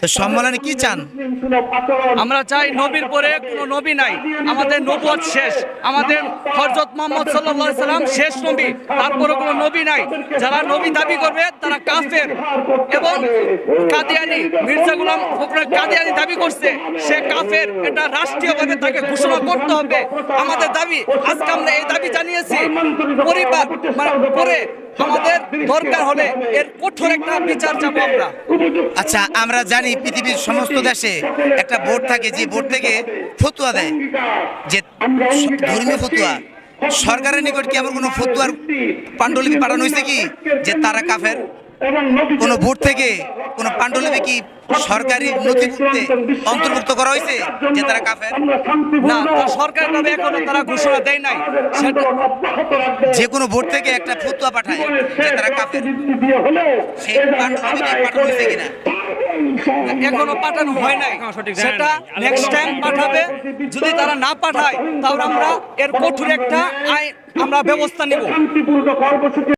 তো সম্মেলনে কি চান? আমরা চাই নবীর পরে কোনো নবী নাই। আমাদের নবুয়ত শেষ। আমাদের হজরত মোহাম্মদ সাল্লাহ সাল্লাম শেষ নবী। তারপরে কোনো নবী নাই। যারা নবী দাবি করবে, তারা কাফের। এবং কাদিয়ানি, মির্জা গুলাম ফখরুল কাদিয়ানি দাবি করছে, সে কাফের। এটা রাষ্ট্রীয়ভাবে তাকে ঘোষণা করতে হবে। আমাদের দাবি, আজকে আমরা এই দাবি জানিয়েছি। পরিবার মানে পরে আমাদের দরকার হলে এর কঠোর একটা বিচার চাবো আমরা। আচ্ছা আমরা জানি পৃথিবীর সমস্ত দেশে একটা বোর্ড থাকে যে বোর্ড থেকে ফতুয়া দেয়। যে ধর্মীয় ফতুয়া সরকারের নিকট কি এমন কোনো ফতুয়ার পাণ্ডুলিপি পাঠানো হয়েছে কি যে তারা কাফের? কোনো বোর্ড থেকে কোনো পাণ্ডুলিপি কি সরকারি নথিভুক্তে অন্তর্ভুক্ত করা হয়েছে যে তারা কাফের? না সরকার ভাবে এখনও তারা ঘোষণা দেয় নাই। সেটা যে কোনো বোর্ড থেকে একটা ফতুয়া পাঠায় যে তারা সেই পাণ্ডুলিপি পাঠানো হয়েছে কিনা? এখনও পাঠানো হয় নাই। সেটা নেক্সট টাইম পাঠাবে। যদি তারা না পাঠায় তাহলে আমরা এর কঠোর একটা আইন আমরা ব্যবস্থা নেব।